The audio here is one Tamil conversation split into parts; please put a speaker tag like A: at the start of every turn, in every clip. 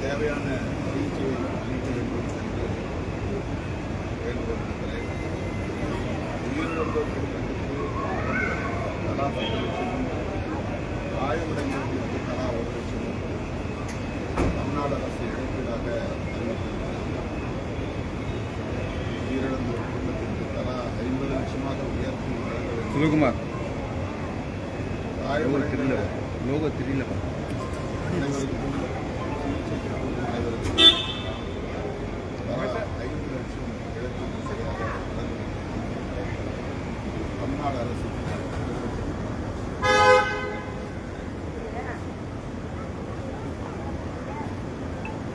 A: தேவையான சிகிச்சையை அளிக்க வேண்டும் என்று வேண்டுகோள் உயிரிழந்தோர் குடும்பத்திற்கு தலா பத்து லட்சமும் காயமடைந்தவர்களுக்கு தலா ஒரு தமிழ்நாடு அரசு இழப்பீடாக உயிரிழந்தோர் குடும்பத்திற்கு தலா ஐம்பது லட்சமாக உயர்த்தி வேண்டும்
B: சிவகுமார் லோகோ தெரியல
A: காயமடைந்த
B: லோகோ தெரியல
A: அனைவருக்கும் சிகிச்சைக்கு அனைவருக்கும் தலா ஐந்து லட்சம் இழப்பீடு சரியாக. தமிழ்நாடு அரசு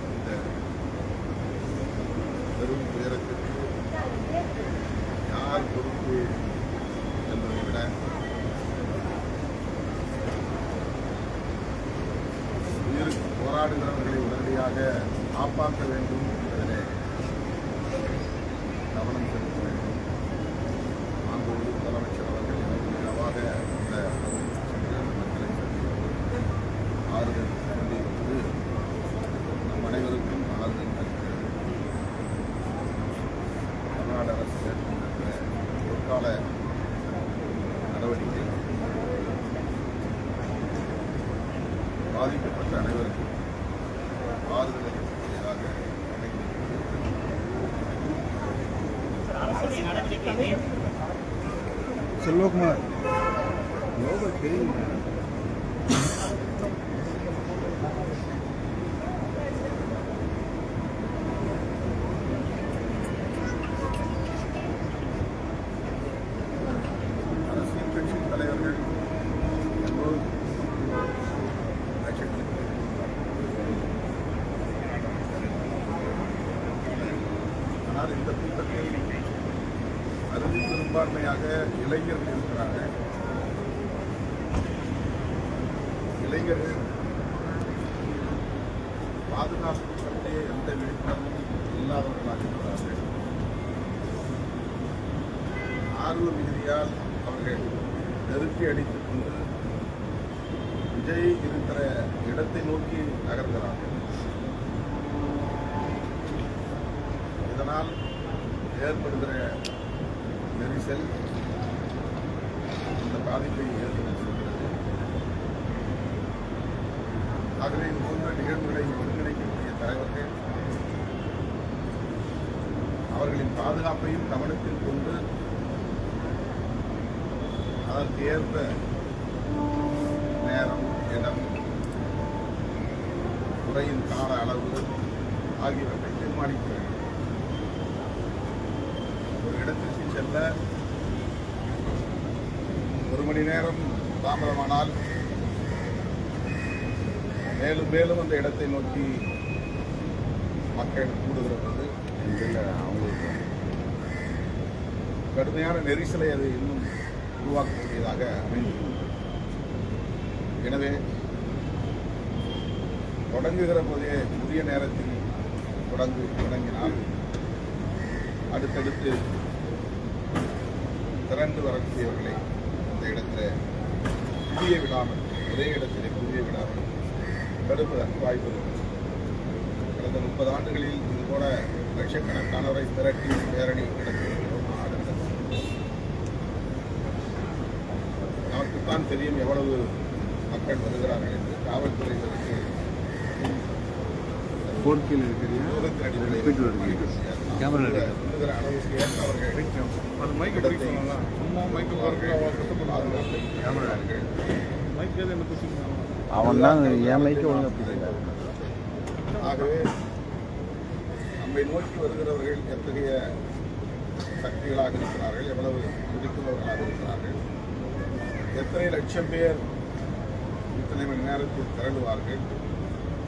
A: இந்த பெரும் துயரத்திற்கு விட உயிருக்கு போராடுகிறவர்களை உடனடியாக காப்பாற்ற வேண்டும் என்பதிலே கவனம் செலுத்த வேண்டும் மாண்புமிகு முதலமைச்சர் அவர்கள் இரவாக இந்த பகுதிக்கு சென்று மக்களை சந்தித்து ஆறுதல் சொல்லி வந்து நம் அனைவருக்கும் ஆறுதல் தருகிறது தமிழ்நாடு அரசு மேற்கொண்டிருக்கிற பொற்கால நடவடிக்கை. பாதிக்கப்பட்ட அனைவருக்கும் ஆறுதலை அமைந்திருக்கிறது
B: செல்வகுமார். லோகோ தெரியல
A: அரசியல் கட்சி தலைவர்கள் எல்லோரும் கட்சிகளுக்கு ஆனால் இந்த கூட்டத்தில் அறுதி பெரும்பான்மையாக இளைஞர்கள் இருக்கிறார்கள் இளைஞர்கள் பாதுகாப்பு பற்றிய எந்த விழிப்புணர்வும் இல்லாதவர்களாக இருக்கிறார்கள். ஆர்வ மிகுதியால் அவர்கள் நெருக்கி அடித்துக் கொண்டு விஜய் இருக்கிற இடத்தை நோக்கி நகர்கிறார்கள். இதனால் ஏற்படுகிற நெரிசல் இந்த பாதிப்பை ஏற்படுத்தியிருக்கிறது ஆகவே மூன்று போன்ற நிகழ்வுகளை ஒருங்கிணைக்கக்கூடிய தலைவர்கள் அவர்களின் பாதுகாப்பையும் கவனத்தில் கொண்டு அதற்கு ஏற்ப நேரம் இடம் உரையின் கால அளவு ஆகியவற்றை தீர்மானிக்க வேண்டும் ஒரு இடத்திற்கு ஒரு மணி நேரம் தாமதமானால் மேலும் மேலும் அந்த இடத்தை நோக்கி மக்கள் கூடுகிறது இதில் அவங்களுக்கு கடுமையான நெரிசலை அது இன்னும் உருவாக்கக்கூடியதாக அமைந்துள்ளது. எனவே தொடங்குகிற போதே உரிய நேரத்தில் தொடங்கு தொடங்கினால் அடுத்தடுத்து திரண்டு வரக்கூடியவர்களை இந்த இடத்துல குவிய விடாமல் ஒரே இடத்திலே குவிய விடாமல் தடுப்பதற்கு வாய்ப்பு இருக்கிறது கடந்த முப்பது ஆண்டுகளில் இது போல லட்சக்கணக்கானவரை திரட்டி பேரணி நடத்தியிருக்கிறோம் நமக்குத்தான் தெரியும் எவ்வளவு மக்கள் வருகிறார்கள் என்று. காவல்துறை இதற்கு
B: போர்க்கில்
A: சொல்லுகிற அளவுக்கு ஏற்ப அவர்கள்
C: மைக்கு சும்மா மைக்கு
B: அவன் தான் என் மைக்க ஒழுங்கா பிடிக்கல
A: ஆகவே நம்மை நோக்கி வருகிறவர்கள் எத்தகைய சக்திகளாக இருக்கிறார்கள்? எவ்வளவு துடிக்கிறவர்களாக இருக்கிறார்கள்? எத்தனை லட்சம் பேர் இத்தனை மணி நேரத்தில் திரளுவார்கள்?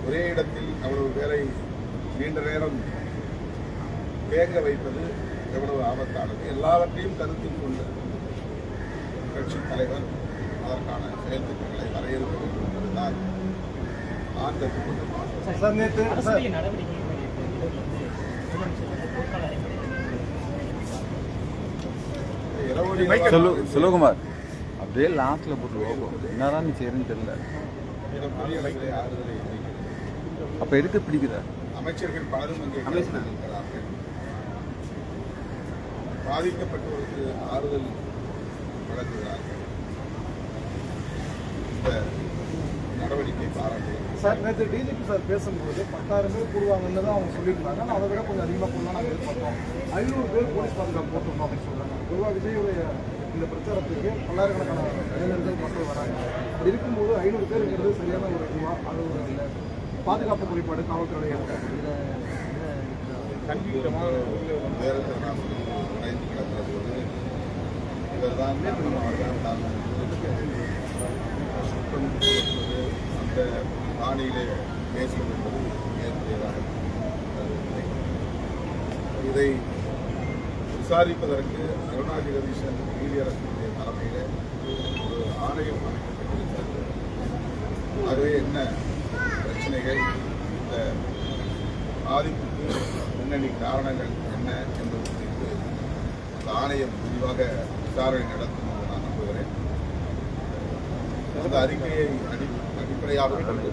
A: ஒரே இடத்தில் அவ்வளவு பேரை நீண்ட நேரம் தேங்க வைப்பது எவ்வளவு ஆபத்தானது? எல்லாவற்றையும் கருத்தில் கொண்டு கட்சி தலைவர் அதற்கான செயல் திட்டங்களை வரையறுக்க வேண்டும் என்பதுதான்
B: செல்வ செல்வகுமார் அப்படியே லாஸ்ட்ல போட்டுருவோம் என்னதான் நீ செய்யறேன்னு தெரியல. அப்ப எதுக்கு பிடிக்குத
A: அமைச்சர்கள் பலரும் அங்கே கலந்திருக்கிறார்கள் பாதிக்கப்பட்டவருக்கு ஆறுதல் வழங்குகிறார்கள் இந்த நடவடிக்கை பாராட்டு.
D: சார் நேற்று டிஜிபி சார் பேசும்போது பத்தாயிரம் பேர் கூடுவாங்கன்னு தான் அவங்க சொல்லியிருந்தாங்க. ஆனால் அதை விட கொஞ்சம் அதிகமாக போடலாம் நாங்கள் எதிர்பார்த்தோம். ஐநூறு பேர் போலீஸ் பாதுகாப்பு போட்டிருந்தோம் அப்படின்னு சொல்கிறாங்க பொதுவாக விஜயுடைய இந்த பிரச்சாரத்துக்கு பல்லாயிரக்கணக்கான இளைஞர்கள் மக்கள் வராங்க. அப்படி இருக்கும்போது ஐநூறு பேருங்கிறது சரியான ஒரு இதுவாக அது ஒரு பாதுகாப்பு குறைபாடு காவல்துறை
C: கண்டிப்பாக
A: நேரத்தில் நாம் உடைந்து கிடக்கிறது ஒரு இவர்தான் தான் அவர்தான் காரணம் சுத்தம் அந்த பாணியிலே பேசுவது என்பது ஏற்புடையதாக இதை விசாரிப்பதற்கு அருணா ஜெகதீசன் நீதியரசனுடைய தலைமையில் ஒரு ஆணையம் அமைக்கப்பட்டிருக்கிறது. ஆகவே என்ன பிரச்சனைகள்? இந்த பாதிப்புக்கு பின்னணி காரணங்கள் என்ன என்பது குறித்து அந்த ஆணையம் விரிவாக விசாரணை நடத்தும் என்று நான் நம்புகிறேன். அந்த அறிக்கையை அடி அடிப்படையாக கொண்டு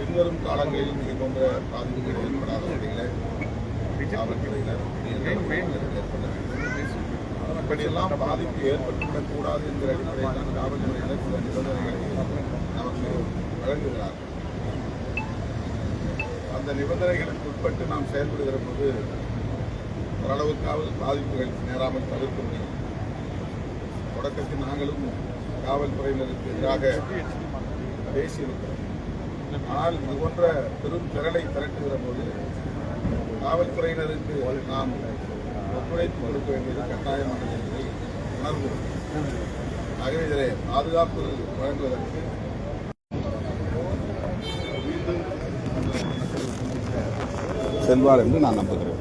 A: பின்வரும் காலங்களில் இது போன்ற பாதிப்புகள் ஏற்படாத வகையில் காவல்துறையினர் ஏற்பட வேண்டும் இப்படியெல்லாம் பாதிப்பு ஏற்பட்டுவிடக்கூடாது என்கிற அடிப்படையில் காவல்துறையினர் சில நிபந்தனைகளை நமக்கு வழங்குகிறார்கள். அந்த நிபந்தனைகளுக்கு உட்பட்டு நாம் செயல்படுகிற போது ஓரளவுக்காவது பாதிப்புகள் நேராமல் தவிர்க்க முடியும். தொடக்கத்தில் நாங்களும் காவல்துறையினருக்கு எதிராக பேசியிருக்கிறோம். ஆனால் இது போன்ற பெரும் திரளை திரட்டுகிற போது காவல்துறையினருக்கு நாம் ஒத்துழைப்பு கொடுக்க வேண்டியது கட்டாயமானது என்பதை உணர்வோம். ஆகவே இதில் பாதுகாப்பு வழங்குவதற்கு செல்வார் என்று நான் நம்புகிறேன்.